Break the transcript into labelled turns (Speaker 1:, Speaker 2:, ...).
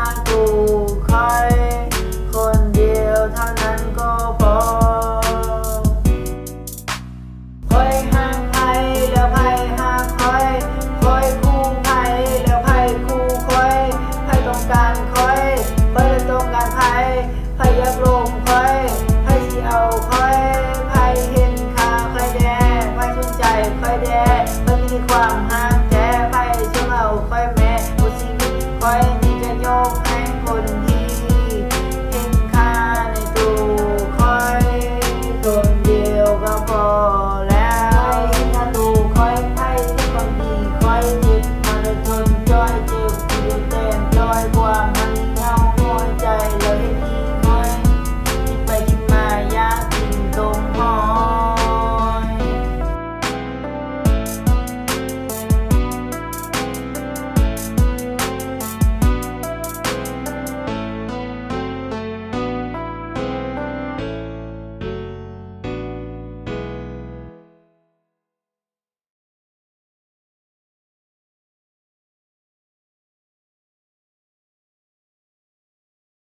Speaker 1: างกูใคร คนเดียวเท่านั้นก็พอคอยห่างไครแล้วไพ่ห่างคอยคอยคู่ไพ่แล้วไพ่คู่คอยไพ่ต้งการคอยคอยต้งการไพ่ไพ่ยากลงคอยไพ่ที่เอคอยไพ่เห็นขาคอยแดงไพ่ชื่นใจคอยแดงไพ่มีความห่าง my mind.